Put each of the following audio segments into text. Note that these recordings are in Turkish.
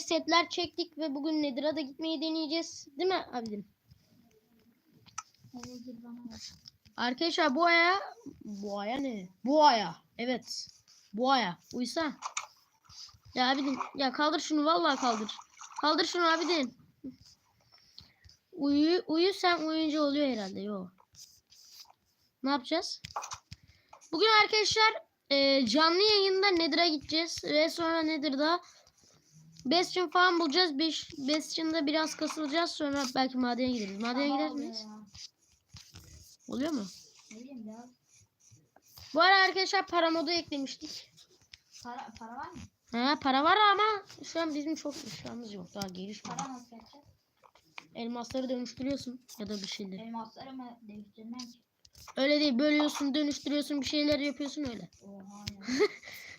setler çektik ve bugün Nedir'a da gitmeyi deneyeceğiz. Değil mi abim? Arkadaşlar bu aya bu aya ne? Bu aya. Evet. Bu aya. Uysa. Ya abidin ya kaldır şunu vallahi kaldır. Kaldır şunu abidin. Uyu uyu sen uyuyunca oluyor herhalde. Yo. Ne yapacağız? Bugün arkadaşlar e, canlı yayında Nether'a gideceğiz ve sonra Nether'da Bastion falan bulacağız. Bastion'da biraz kasılacağız. Sonra belki madene gideriz. Madene gider miyiz? Oluyor mu? Bu ara arkadaşlar para modu eklemiştik. Para, para var mı? Ha para var ama şu an bizim çok eşyamız yok. Daha gelişmedi. Para nasıl yapacağız? Elmasları dönüştürüyorsun ya da bir şeyleri. Elmasları mı değiştirmem ki? Öyle değil bölüyorsun dönüştürüyorsun bir şeyler yapıyorsun öyle. Oha ya.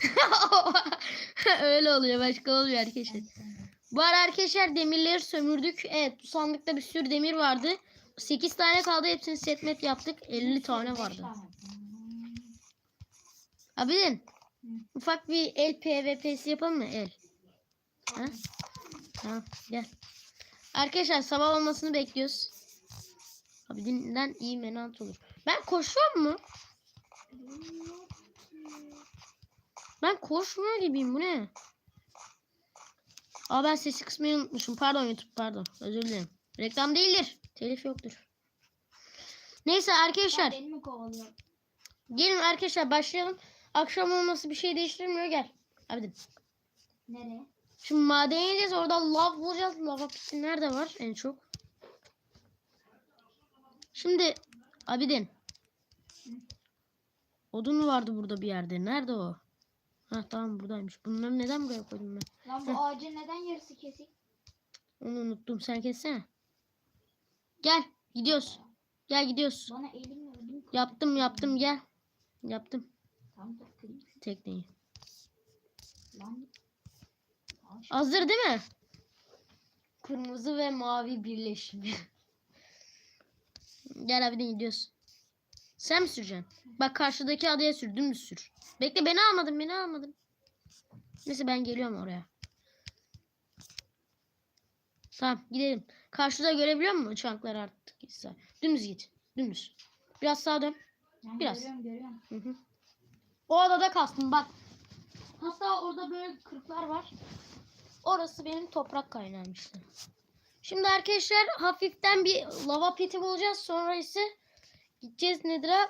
öyle oluyor başka olmuyor arkadaşlar. Bu ara arkadaşlar demirleri sömürdük. Evet bu sandıkta bir sürü demir vardı. 8 tane kaldı hepsini setmet yaptık. 50 tane vardı. Abidin ufak bir el PVP'si yapalım mı? El. Ha? Tamam gel. Arkadaşlar sabah olmasını bekliyoruz. Abidin'den iyi menant olur. Ben koşuyor mu? Ben koşmuyor gibiyim bu ne? Aa ben sesi kısmayı unutmuşum. Pardon YouTube pardon. Özür dilerim. Reklam değildir. Telif yoktur. Neyse arkadaşlar. mi? Gelin arkadaşlar başlayalım. Akşam olması bir şey değiştirmiyor gel. Abidin. Nereye? Şimdi madene gideceğiz. Orada lav bulacağız. Lava piti nerede var en çok? Şimdi Abidin. Odun vardı burada bir yerde. Nerede o? Ha tamam buradaymış. Bunları neden buraya koydum ben? Lan bu ağacın neden yarısı kesik? Onu unuttum. Sen kessene. Gel. Gidiyoruz. Gel gidiyoruz. Bana elimle ödüm. Yaptım yaptım gel. Yaptım Tamam dur kırayım. tekneyi. Lan. Ağaç. Hazır değil mi? Kırmızı ve mavi birleşimi. Gel abi de gidiyoruz. Sen mi süreceksin? Bak karşıdaki adaya sür. Dümdüz sür. Bekle beni almadın beni almadın. Neyse ben geliyorum oraya. Tamam gidelim. Karşıda görebiliyor musun uçaklar artık? Dümdüz git. Dümdüz. Biraz sağa dön. Biraz. Görüyorum görüyorum. Hı hı. O adada kastım bak. Hatta orada böyle kırıklar var. Orası benim toprak kaynağım işte. Şimdi arkadaşlar hafiften bir lava piti bulacağız. Sonra ise gideceğiz Nedir'a.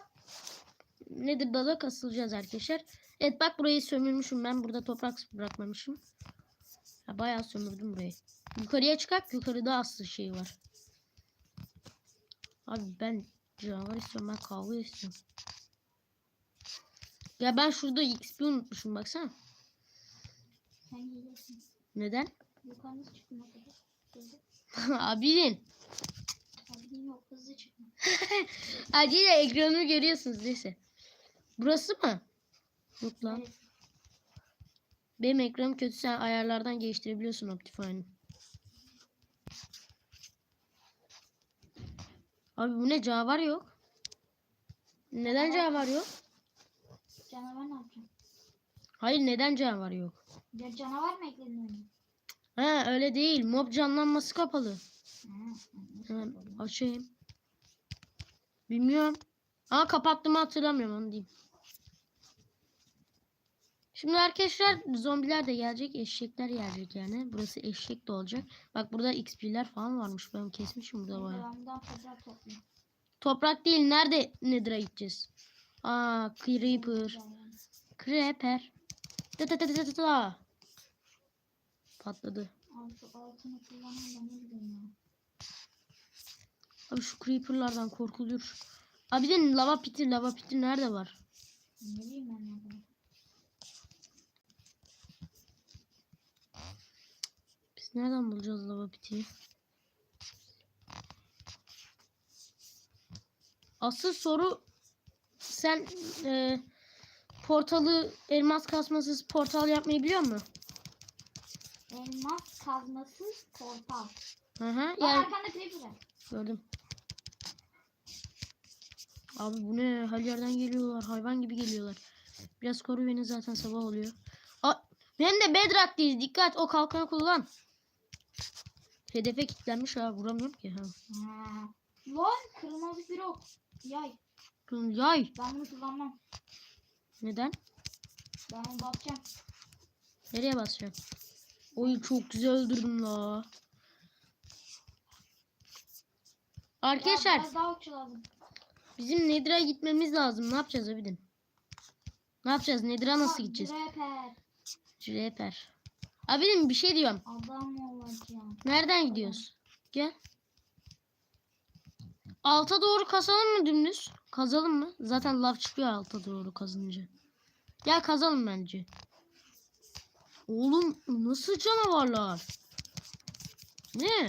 Nedir'da da kasılacağız arkadaşlar. Evet bak burayı sömürmüşüm ben. Burada toprak bırakmamışım. Ya, bayağı sömürdüm burayı. Yukarıya çıkak. Yukarıda aslı şey var. Abi ben canavar istiyorum. Ben kavga istiyorum. Ya ben şurada XP unutmuşum baksana. Neden? Abinin. Yok hızlı çıkın. Acil ekranı görüyorsunuz neyse. Burası mı? Yok lan. Neresi? Benim ekranım kötü sen ayarlardan geliştirebiliyorsun Optifine'ı. Abi bu ne canavar yok? Neden canavar yok? Canavar ne yapacağım? Hayır neden canavar yok? Ya canavar mı ekledin? Ha öyle değil. Mob canlanması kapalı. Hemen açayım. Bilmiyorum. Ama kapattığımı hatırlamıyorum onu diyeyim. Şimdi arkadaşlar zombiler de gelecek. Eşekler gelecek yani. Burası eşek de olacak. Bak burada XP'ler falan varmış. Ben kesmişim burada bayağı. Toprak değil. Nerede Nether'a gideceğiz? Aa Creeper. Creeper. Da da da da da da. Patladı. Abi şu altını kullanan da ne bileyim ya. Abi şu Creeper'lardan korkuluyor. Abi de lava piti lava piti nerede var? Ne bileyim ben ya bunu. Biz nereden bulacağız lava pitiyi? Asıl soru sen e, portalı elmas kasmasız portal yapmayı biliyor musun? Elmas kazmasız portal. Hı hı. Bak Yani arkanda creeper gördüm. Abi bu ne? Her yerden geliyorlar. Hayvan gibi geliyorlar. Biraz koru beni zaten sabah oluyor. Aa, Hem de Bedrock'tayız. Dikkat o kalkanı kullan. Hedefe kilitlenmiş ha. Vuramıyorum ki. Ha. Lan kırmızı bir ok. Yay. Yay. Ben bunu kullanmam. Neden? Ben onu basacağım. Nereye basacağım? Oy çok güzel öldürdüm la. Arkadaşlar Ya, biraz daha okçu lazım. Bizim Nedir'a gitmemiz lazım. Ne yapacağız abidin? Ne yapacağız? Nedir'a nasıl gideceğiz? Draper. Süreper. Abidin bir şey diyorum. Adam olacağım. Nereden gidiyoruz? Gel. Alta doğru kazalım mı dümdüz? Kazalım mı? Zaten lav çıkıyor alta doğru kazınca. Gel kazalım bence. Oğlum nasıl canavarlar? Ne?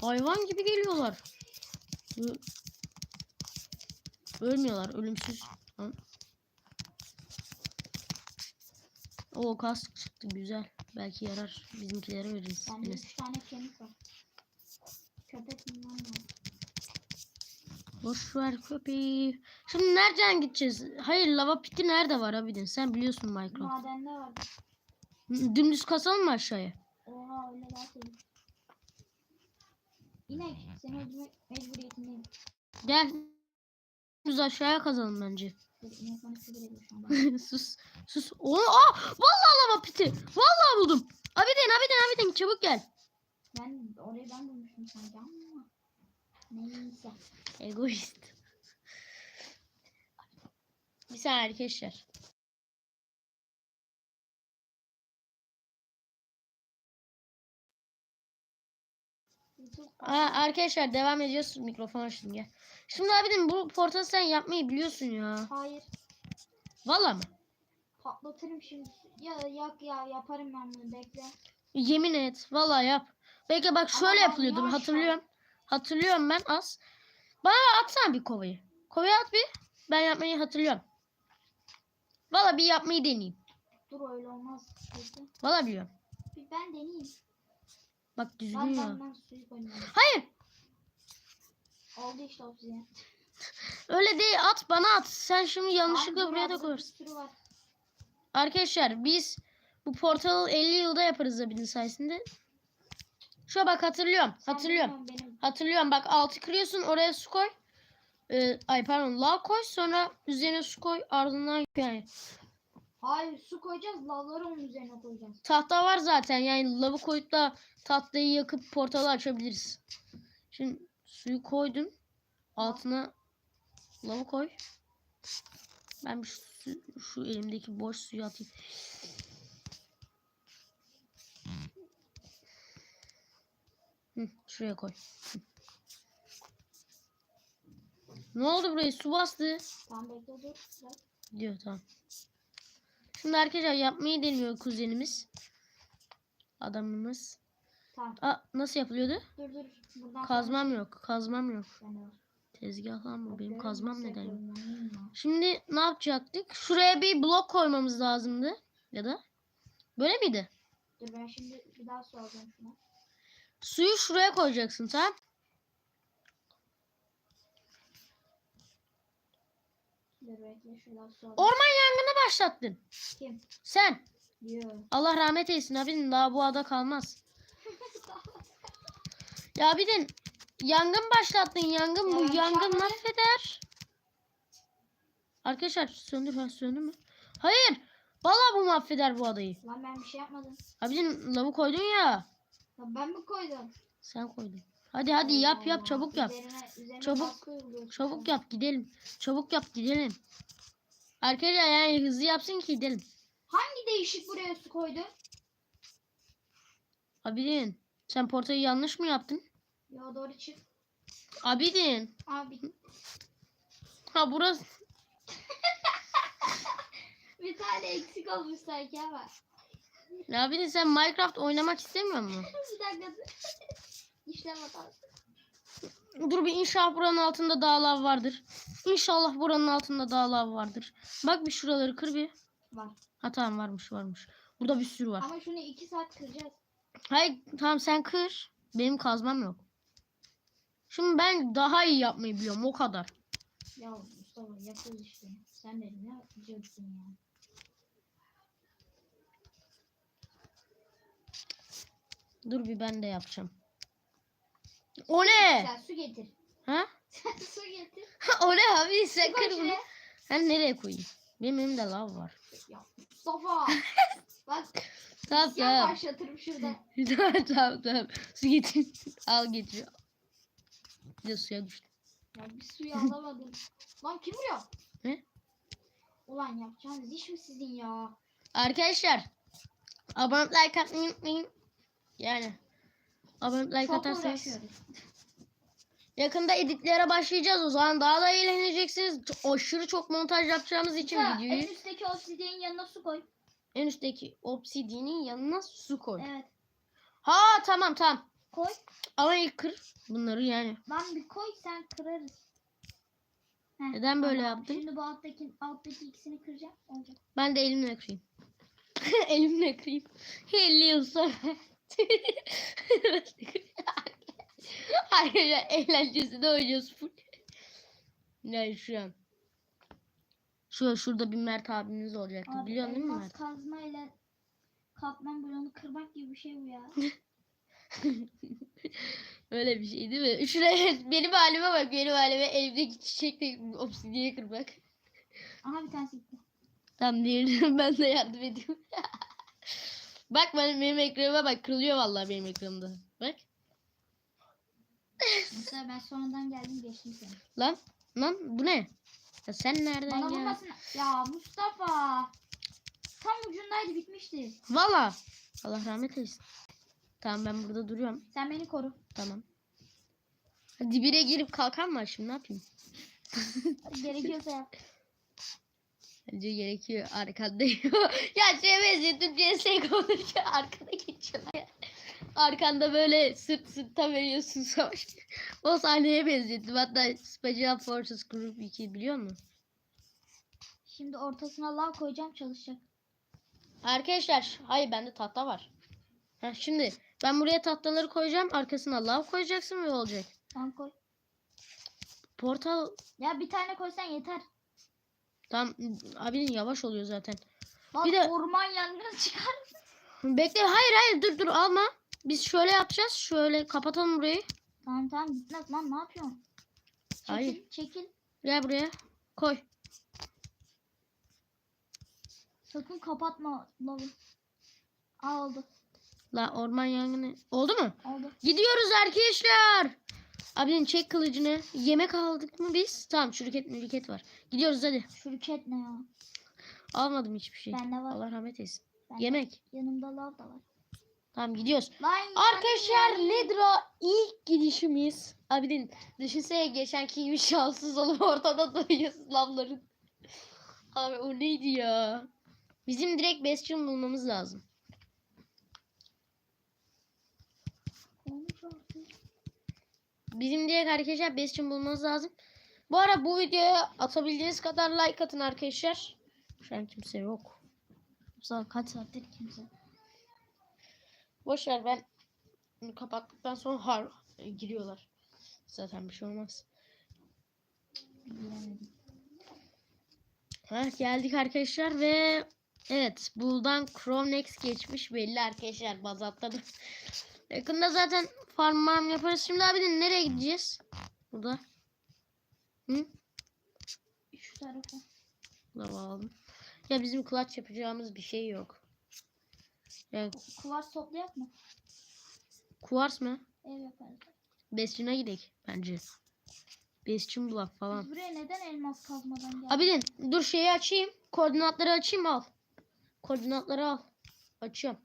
Hayvan gibi geliyorlar. Ölmüyorlar. Ölümsüz. Lan. O kask çıktı güzel. Belki yarar. Bizimkilere veririz. Bende. 3 tane kemik var. Köpek bilmem ne. Boş ver köpeği. Şimdi nereden gideceğiz? Hayır lava piti nerede var abidin? Sen biliyorsun Minecraft. Madende var. Dümdüz kasalım mı aşağıya? Oha öyle iyi. İnek seni öldürmek mecburiyetindeyim. Gel. Dümdüz aşağıya kazalım bence. Sus. Sus. Oo, aa, vallahi lava piti. Vallahi buldum. Abidin abidin abidin çabuk gel. Ben orayı ben bulmuştum sanki ama. Neyse. Egoist. Bir saniye arkadaşlar. Aa, arkadaşlar devam ediyoruz. Mikrofon açtım gel. Şimdi abidin bu portalı sen yapmayı biliyorsun ya. Hayır. Vallahi mı? Patlatırım şimdi. Ya yak ya yaparım ben bunu bekle. Yemin et. Vallahi yap. Belki bak Ama şöyle yapılıyordu. yavaş Hatırlıyorum. Hatırlıyorum ben az. Bana atsana bir kovayı. Kovayı at bir. Ben yapmayı hatırlıyorum. Vallahi bir yapmayı deneyeyim. Dur öyle olmaz. Vallahi biliyorum. Bir ben deneyeyim. Bak düzgün Ben ya. ben ben. Hayır. Oldu işte obsidian. Öyle değil. At bana at. Sen şimdi yanlışlıkla buraya da koyarsın. Arkadaşlar biz bu portalı 50 yılda yaparız abinin sayesinde. Şuna bak hatırlıyorum. Hatırlıyorum. Benim. Hatırlıyorum bak altı kırıyorsun oraya su koy. Ee, ay pardon lav koy sonra üzerine su koy ardından yani Hayır su koyacağız. Lavları onun üzerine koyacağız. tahta var zaten yani lavı koyup da tahtayı yakıp portalı açabiliriz. Şimdi suyu koydum. Altına lavı koy. Ben şu, şu elimdeki boş suyu atayım. Hı, şuraya koy. Hı. Ne oldu burayı? Su bastı. Tamam bekle dur. Diyor tamam. Şimdi arkadaşlar yapmayı deniyor kuzenimiz. Adamımız. Tamam. Aa, nasıl yapılıyordu? Dur dur. Buradan Kazmam yok. Kazmam yok. sonra- Bende var. Tezgah lan bu. Benim kazmam neden yok? Şimdi ne yapacaktık? Şuraya bir blok koymamız lazımdı. Ya da böyle miydi? Dur ben şimdi bir daha su alacağım şuna. Suyu şuraya koyacaksın tamam? Orman yangını başlattın. Kim? Sen. Diyor. Allah rahmet eylesin abinin daha bu ada kalmaz. Ya bir de yangın başlattın yangın bu Ya, yangın mahveder. Arkadaşlar söndür ha söndür mü? Hayır. Vallahi bu mahveder bu adayı. Lan ben bir şey yapmadım. Abinin lavı koydun ya. Lan ben mi koydum? Sen koydun. Hadi hadi yap yap çabuk yap. Üzerine, üzerine Çabuk, Çabuk yap gidelim. Çabuk yap gidelim. Arkadaşlar yani hızlı yapsın ki gidelim. Hangi değişik buraya su koydu? Abidin sen portayı yanlış mı yaptın? Yo doğru çık. Abidin. Abi Ha burası. bir tane eksik olmuş sanki ama. Ya Abidin sen Minecraft oynamak istemiyor musun? bir dakika. İşlem hatası. Dur bir inşallah buranın altında daha lav vardır. İnşallah buranın altında daha lav vardır. Bak bir şuraları kır bir. Var. Ha tamam varmış varmış. Burada bir sürü var. Ama şunu iki saat kıracağız. Hayır tamam sen kır. Benim kazmam yok. Şimdi ben daha iyi yapmayı biliyorum o kadar. Ya Mustafa yapıyoruz işte. Sen de ne yapacaksın ya? Dur bir ben de yapacağım. O ne? Sen su getir. Ha? Sen su getir. o ne abi sen kır bunu. Ben nereye koyayım? Benim elimde lav var. Ya Mustafa. Bak Tamam tamam. başlatırım şurada. tamam tamam tamam. Su getir. Al getir. Bir de suya düştü. Ya bir suyu alamadım. Lan kim vuruyor? Ne? Ulan yapacağınız iş mi sizin ya? Arkadaşlar. Abone like atmayı unutmayın. Yani. Abone like Çok atarsanız. uğraşıyoruz. Yakında editlere başlayacağız. O zaman daha da eğleneceksiniz. Ç- Aşırı çok montaj yapacağımız için Ha, videoyu en üstteki obsidiyenin yanına su koy. En üstteki obsidiyenin yanına su koy. Evet. Ha tamam tamam. Koy. Ama ilk kır bunları yani. Lan bir koy sen kırarız. Heh, Neden böyle yaptın? Şimdi bu alttaki, alttaki ikisini kıracağım. Olacak. Ben de elimle kırayım. elimle kırayım. 50 yıl sonra. Arkadaşlar eğlencesinde oynuyoruz full. Yani şu an. Şu şurada bir Mert abimiz olacaktı. Abi, Biliyorsun değil mi Mert? kazma ile katman bloğunu kırmak gibi bir şey bu ya. Öyle bir şey değil mi? Şuraya benim halime bak. Benim halime elimdeki çiçekle obsidiye kırmak. Aha bir tanesi gitti. Tamam diğerini ben de yardım edeyim. bak benim, benim ekranıma bak. Kırılıyor vallahi benim ekranımda. Bak. Mesela ben sonradan geldim geçtim seni. Lan. Lan bu ne? Ya sen nereden Bana geldin? vurmasın. Ya Mustafa. Tam ucundaydı bitmişti. Valla. Allah rahmet eylesin. Tamam ben burada duruyorum. Sen beni koru. Tamam. Dibine girip kalkan var şimdi ne yapayım? Gerekiyorsa yap. Bence gerekiyor arkandayım. ya şeye benzettim CS'ye konuşuyor arkada geçiyorlar. Arkanda böyle sırt sırta veriyorsun savaş. o sahneye benzettim. Hatta Special Forces Group 2 biliyor musun? Şimdi ortasına lav koyacağım çalışacak. Arkadaşlar hayır bende tahta var. Ha, şimdi ben buraya tahtaları koyacağım. Arkasına lav koyacaksın ve olacak. Tamam koy. Portal Ya bir tane koysan yeter. tam abinin yavaş oluyor zaten. Bak Bir de- orman yangını çıkar. Bekle hayır hayır dur dur alma. Biz şöyle yapacağız. Şöyle kapatalım burayı. Tamam tamam gitmez lan ne yapıyorsun? Çekil, Hayır. Çekil. Gel buraya. Koy. Sakın kapatma lavı. Aa oldu. La orman yangını. Oldu mu? Oldu. Gidiyoruz arkadaşlar. Abinin çek kılıcını. Yemek aldık mı biz? Tamam şirket mülket var. Gidiyoruz hadi. Şürket ne ya? Almadım hiçbir şey. Bende var. Allah rahmet eylesin. Bende- Yemek. Yanımda lav da var. Tamam gidiyoruz. Lan Arkadaşlar nedir o ilk gidişimiz? Abinin düşünsene geçenki gibi şanssız olup ortada duruyorsun lavların. Abi o neydi ya? Bizim direkt bastion bulmamız lazım. Bizim direkt arkadaşlar bastion bulmamız lazım. Bu ara bu videoya atabildiğiniz kadar like atın arkadaşlar. Şu an kimse yok. Kaç saattir kimse. Boş ver ben bunu kapattıktan sonra har giriyorlar. Zaten bir şey olmaz. Ha, geldik arkadaşlar ve evet buradan Chromex geçmiş belli arkadaşlar bazatladım. Yakında zaten farm yaparız. Şimdi abi de nereye gideceğiz? Burada. Hı? Şu tarafa. Aldım. Ya bizim clutch yapacağımız bir şey yok. Yani Kuvars toplayak mı? kuvars mı? Ev yaparız. Bastion'a gidelim bence. Bastion bulak falan. Biz buraya neden elmas kazmadan geldik? Abidin dur şeyi açayım. Koordinatları açayım al. Koordinatları al. Açıyorum.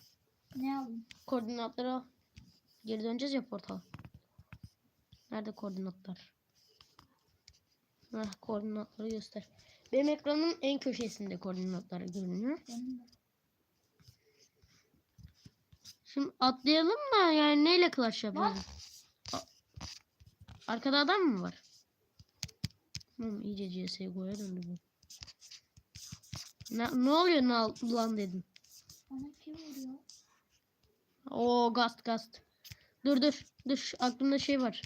Ne alayım? Koordinatları al. Geri döneceğiz ya portala. Nerede koordinatlar? Heh, koordinatları göster. Benim ekranın en köşesinde koordinatları görünüyor. Benim de. Şimdi atlayalım mı? Yani neyle clash yapalım? Arkada adam mı var? Oğlum iyice CSGO'ya döndü bu. Ne, ne oluyor na- lan dedim. Bana kim vuruyor? Oo gast gast. Dur dur. Dur aklımda şey var.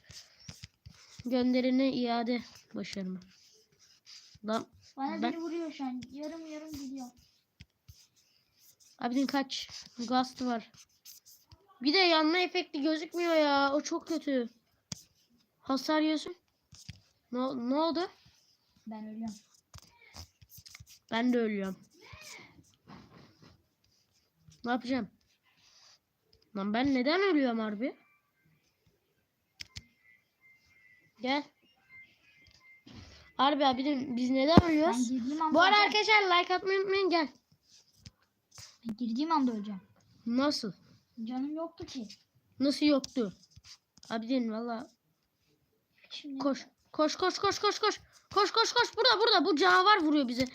Gönderine iade başarımı. Lan Bana Ben- biri vuruyor şu an. Yarım yarım gidiyor. abinin kaç? Gast var. Bir de yanma efekti gözükmüyor ya. O çok kötü. Hasar yiyorsun. Ne, ne oldu? Ben ölüyorum. Ben de ölüyorum. Ne yapacağım? Lan ben neden ölüyorum harbi? Gel. Harbi abi biz neden ölüyoruz? Bu arada arkadaşlar like atmayı unutmayın gel. Ben girdiğim anda öleceğim. Nasıl? Canım yoktu ki. Nasıl yoktu? Abi dedim valla. Şimdi Koş. Koş koş koş koş koş. Koş koş koş. Burada burada. Bu canavar vuruyor bizi.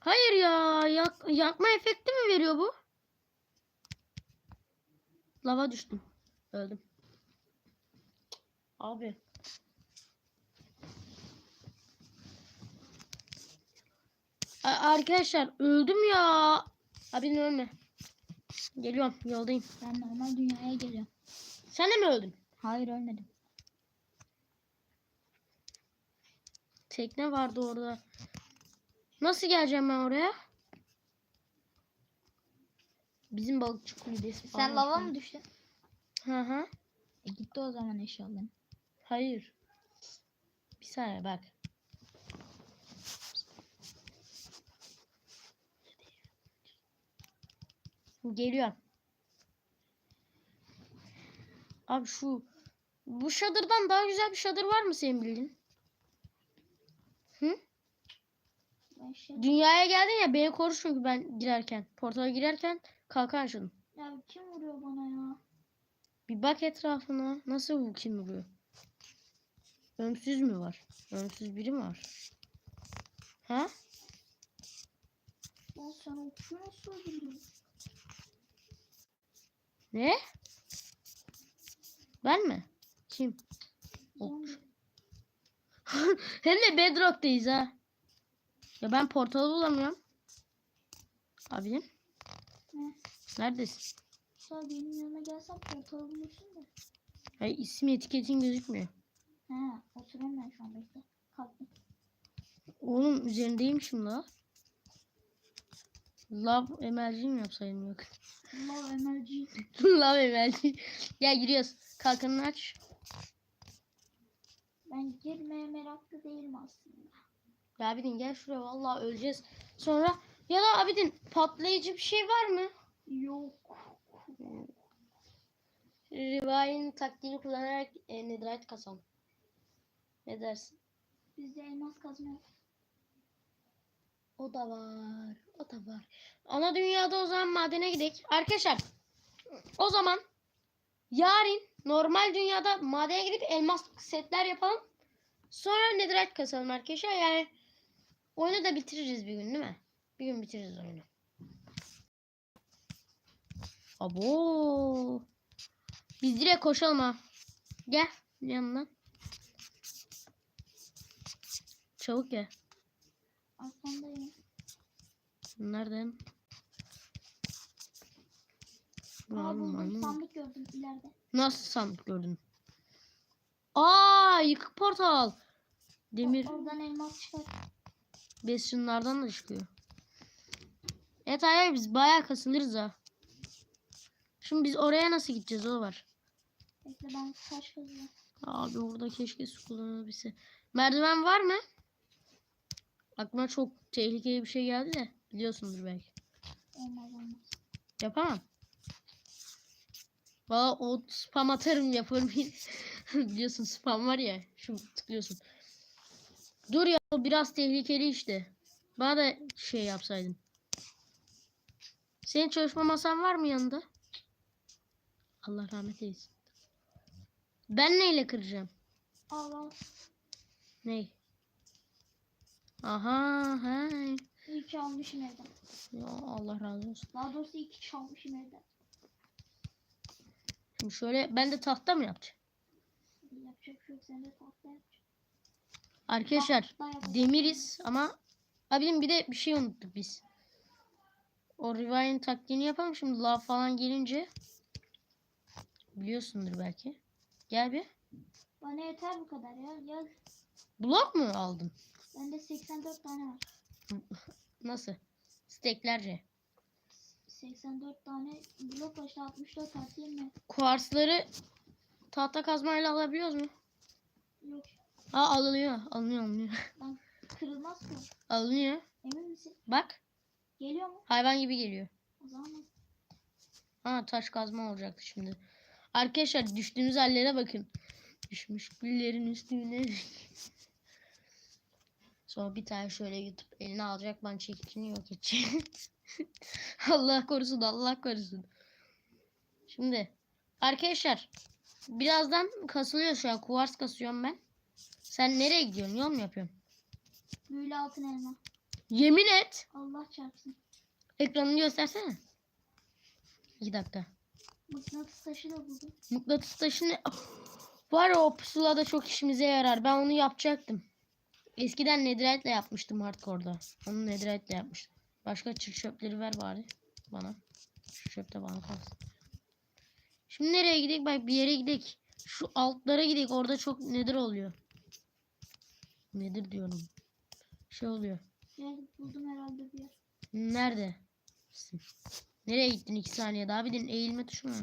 Hayır ya. Yak, yakma efekti mi veriyor bu? Lava düştüm. Öldüm. Abi. Arkadaşlar öldüm ya. Abi ölme. Geliyorum yoldayım. Ben normal dünyaya geliyorum. Sen de mi öldün? Hayır ölmedim. Tekne vardı orada. Nasıl geleceğim ben oraya? Bizim balıkçı kulübesi falan. Sen lava mı düştün? Hı hı. E gitti o zaman eşyaların. Hayır. Bir saniye bak. Geliyor. Abi şu bu şadırdan daha güzel bir şadır var mı senin bildiğin? Hı? Ben şey... Dünyaya geldin ya beni koru çünkü ben girerken. Portala girerken kalkan açalım. Ya kim vuruyor bana ya? Bir bak etrafına. Nasıl bu kim vuruyor? Ömsüz mü var? Ömsüz biri mi var? Ha? Lan sen okçu nasıl öldürdün? Ne? Ben mi? Kim? Zombi. Hem de Bedrock'tayız ha. Ya ben portalı bulamıyorum. Abim. Ne? Neredesin? Sen benim yanıma gelsen portalı bulursun da. Ay isim etiketin gözükmüyor. He oturuyorum ben şu an bekle. Kalktım. Oğlum üzerindeymişim la. Love emerji mi yapsaydım yok. Love energy. Love emerji. Gel giriyoruz. Kalkanını aç. Ben girmeye meraklı değilim aslında. Ya Abidin gel şuraya vallahi öleceğiz. Sonra ya da Abidin patlayıcı bir şey var mı? Yok. Rivayin taktiğini kullanarak e, netherite kasalım. Ne dersin? Bizde elmas kazma. O da var. O da var. Ana dünyada o zaman madene gidelim. Arkadaşlar o zaman yarın normal dünyada madene gidip elmas setler yapalım. Sonra netherite kasalım arkadaşlar. Yani oyunu da bitiririz bir gün değil mi? Bir gün bitiririz oyunu. Abo. Biz direkt koşalım ha. Gel yanına. Çabuk gel. Arkandayım. Nereden? Aa buldum sandık gördüm ileride. Nasıl sandık gördün? Aa yıkık portal. Demir oradan elmas çıkar. besinlerden de çıkıyor. Evet hayır biz bayağı kasılırız ha. Şimdi biz oraya nasıl gideceğiz o var. Bekle ben taş kazıyorum. Abi orada keşke su kullanabilse. Merdiven var mı? Aklıma çok tehlikeli bir şey geldi de biliyorsundur belki. Olmaz olmaz. Yapamam. Valla o spam atarım yaparım. Biliyorsun spam var ya. Şu tıklıyorsun. Dur ya o biraz tehlikeli işte. Bana da şey yapsaydın. Senin çalışma masan var mı yanında? Allah rahmet eylesin. Ben neyle kıracağım? Al al. Ney? Aha, hay. İyi ki almışım evden. Ya Allah razı olsun. Daha doğrusu iyi ki çalmışım evden. Şimdi şöyle ben de tahta mı yapacağım? Yapacak şey yok. Sen de tahta yapacaksın. Arkadaşlar Tahta demiriz ama abim bir de bir şey unuttuk biz. O Revive'in taktiğini yapalım şimdi lav falan gelince. Biliyorsundur belki. Gel bir. Bana yeter bu kadar ya. Ya Blok mu aldın? bende 84 tane var. Nasıl? Steklerce. 84 tane blok başta 64 atayım mı? Kuarsları tahta kazmayla alabiliyoruz mu? Yok. Aa alınıyor. Alınıyor alınıyor. Kırılmaz ki. alınıyor. Emin misin? Bak Geliyor mu? hayvan gibi geliyor. O zaman Ha taş kazma olacaktı şimdi. Arkadaşlar düştüğümüz hallere bakın. Düşmüş güllerin üstüne. Sonra bir tane şöyle yutup eline alacak ben çekicini yok edecek. Allah korusun Allah korusun. Şimdi arkadaşlar birazdan kasılıyor şu an kuvars kasıyorum ben. Sen nereye gidiyorsun yol mu yapıyorsun? büyülü altın elma. Yemin et. Allah çarpsın. Ekranını göstersene. İki dakika. Mıknatıs taşı da buldum. Mıknatıs taşını var o pusula da çok işimize yarar. Ben onu yapacaktım. Eskiden netherite ile yapmıştım hardcore'da. Onu netherite ile yapmıştım. Başka çık çöpleri ver bari bana. Şu çöp de bana kalsın. Şimdi nereye gidelim? Bak bir yere gidelim. Şu altlara gidelim. Orada çok nedir oluyor. Nedir diyorum. Şey oluyor. Gel buldum herhalde bir yer. Nerede? Nereye gittin iki saniye daha bir din eğilme tuşu mu?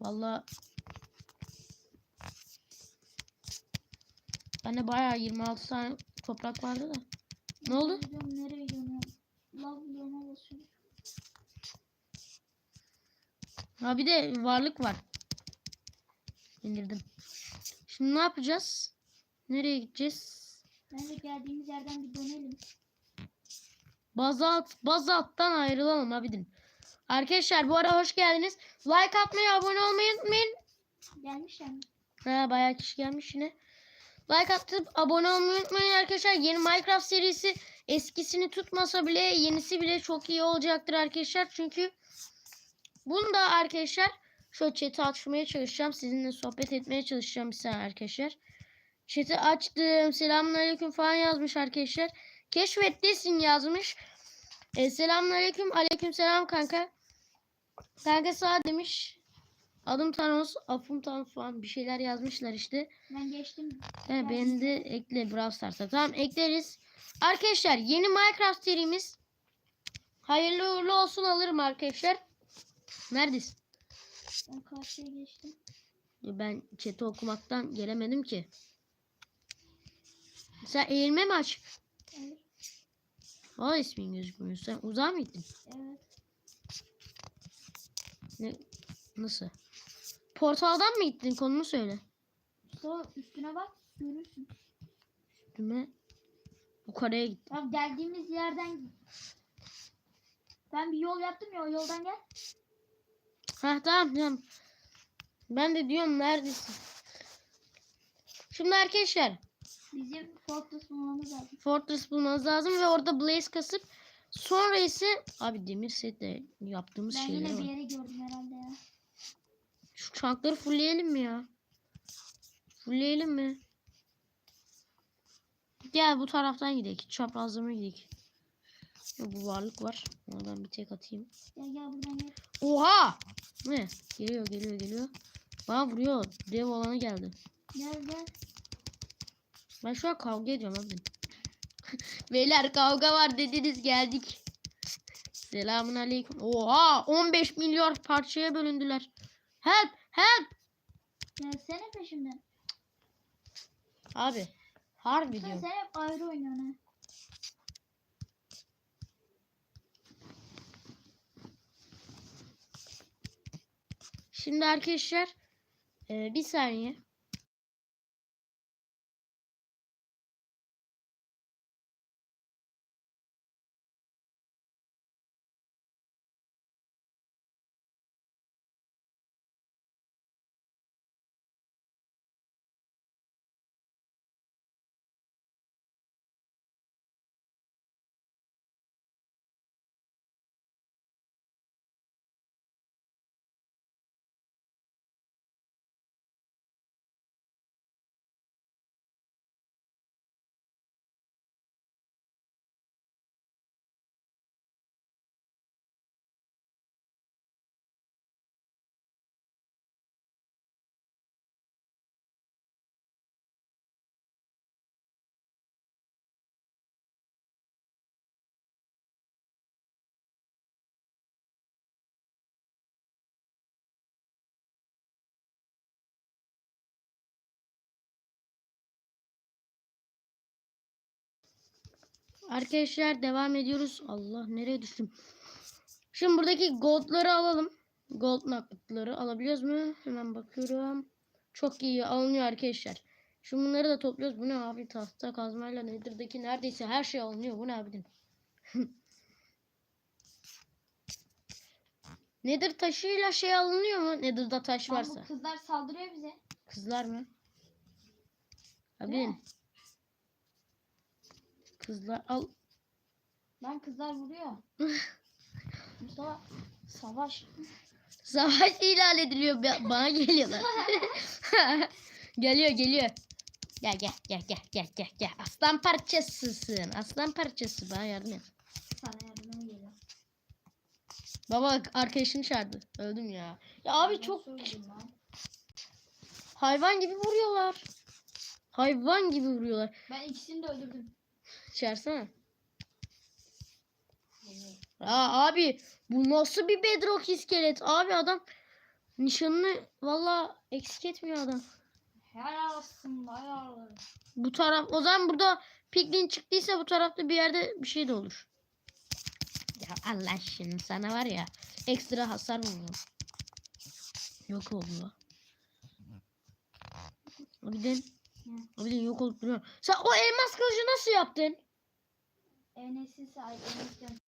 Vallahi Bende bayağı 26 tane toprak vardı da. Ne oldu? Nereye gidiyorum? Lav bloğuna basıyorum. Ha bir de varlık var. İndirdim. Şimdi ne yapacağız? Nereye gideceğiz? Bence geldiğimiz yerden bir dönelim. Bazalt, bazalttan ayrılalım abidin. Arkadaşlar bu ara hoş geldiniz. Like atmayı, abone olmayı unutmayın. Gelmişler mi? Ha bayağı kişi gelmiş yine. Like atıp abone olmayı unutmayın arkadaşlar. Yeni Minecraft serisi eskisini tutmasa bile yenisi bile çok iyi olacaktır arkadaşlar. Çünkü bunu da arkadaşlar şöyle chat'i açmaya çalışacağım. Sizinle sohbet etmeye çalışacağım saniye arkadaşlar. Chat'i açtım. Selamünaleyküm falan yazmış arkadaşlar. Keşfettesin yazmış. E, selamünaleyküm. Aleykümselam kanka. Kanka sağ demiş. Adım Thanos, afım Thanos falan bir şeyler yazmışlar işte. Ben geçtim. He, beni de ekle Brawl Stars'a. Tamam ekleriz. Arkadaşlar yeni Minecraft serimiz. Hayırlı uğurlu olsun alırım arkadaşlar. Neredesin? Ben karşıya geçtim. Ben chat'i okumaktan gelemedim ki. Sen eğilme mi açık? Evet. Aa ismin gözükmüyor. Sen uzağa mı gittin? Evet. Ne? Nasıl? Portaldan mı gittin? Konunu söyle. Sonra üstüne bak görürsün. Üstüme. Yukarıya gittim. Bak geldiğimiz yerden ben bir yol yaptım ya o yoldan gel. Ha tamam tamam. Ben de diyorum neredesin? Şimdi arkadaşlar Bizim Fortress bulmamız lazım. Fortress bulmanız lazım ve orada Blaze kasıp sonra ise abi demir setle yaptığımız Ben şeyler yine bir yere gördüm herhalde ya. Şu çankları fullleyelim mi ya? Fullleyelim mi? Gel bu taraftan gidelim. Çaprazlama gidelim. Ya Bu varlık var. Ona ben bir tek atayım. Gel gel buradan gel. Oha! Ne? Geliyor geliyor geliyor. Bana vuruyor. Dev olanı geldi. Gel gel. Ben şu an kavga ediyorum abi. Beyler kavga var dediniz geldik. Selamun aleyküm. Oha 15 milyar parçaya bölündüler. Help help. Gelsene peşimden. Abi harbi diyorum. sen hep ayrı oynuyorsun ha. Şimdi arkadaşlar e, bir saniye. Arkadaşlar devam ediyoruz. Allah nereye düştüm? Şimdi buradaki goldları alalım. Gold nakitleri alabiliyoruz mu? Hemen bakıyorum. Çok iyi alınıyor arkadaşlar. Şimdi bunları da topluyoruz. Bu ne abi tahta kazmayla Nether'daki neredeyse her şey alınıyor. Bu ne abi? Nether taşıyla şey alınıyor mu? Nether'da taş Lan varsa. bu kızlar saldırıyor bize. Kızlar mı? Abi? Kızlar al. Lan kızlar vuruyor. Mustafa savaş. Savaş ilan ediliyor. Ba- Bana geliyorlar. geliyor geliyor. Gel gel gel gel gel gel gel. Aslan parçasısın. Aslan parçası bana yardım et. Sana yardıma geliyor. Baba arkadaşını çağırdı. Öldüm ya. Ya abi Ben çok hayvan gibi vuruyorlar. Hayvan gibi vuruyorlar. Ben ikisini de öldürdüm. Çağırsana. Aa abi bu nasıl bir bedrock iskelet? Abi adam nişanını valla eksik etmiyor adam. Helal olsun helal. Bu taraf o zaman burada piglin çıktıysa bu tarafta bir yerde bir şey de olur. Ya Allah aşkına sana var ya ekstra hasar vuruyor. Yok oldu. Abiden Abiden yok olup duruyor. Sen o elmas kılıcı nasıl yaptın? Enes'in sahibi Enes'in.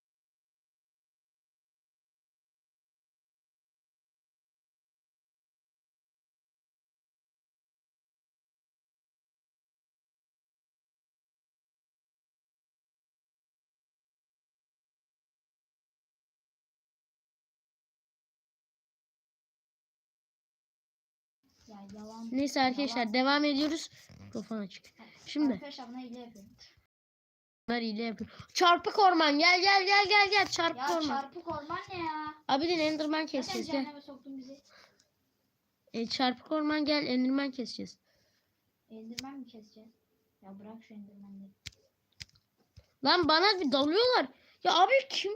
Ya yalan. Neyse arkadaşlar Yalan. devam ediyoruz. Mikrofon açık. Şimdi Arkadaşlar buna hile yapıyorum. Bunlar ile yapıyor. Çarpık orman gel gel gel gel gel çarpık Ya orman. çarpık orman ne ya? Abidin Enderman Neden keseceğiz gel. E, çarpık orman gel Enderman keseceğiz. Enderman mi keseceğiz? Ya bırak şu endermanları. Lan bana bir dalıyorlar. Ya abi kim?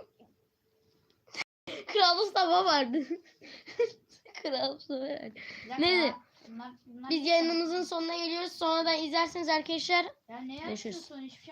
Kral Mustafa vardı. Kral Mustafa vardı. Ya, Bunlar, bunlar Biz yayınımızın sonuna geliyoruz. Sonradan izlerseniz arkadaşlar Ya ne yapıyorsun? Hiçbir şey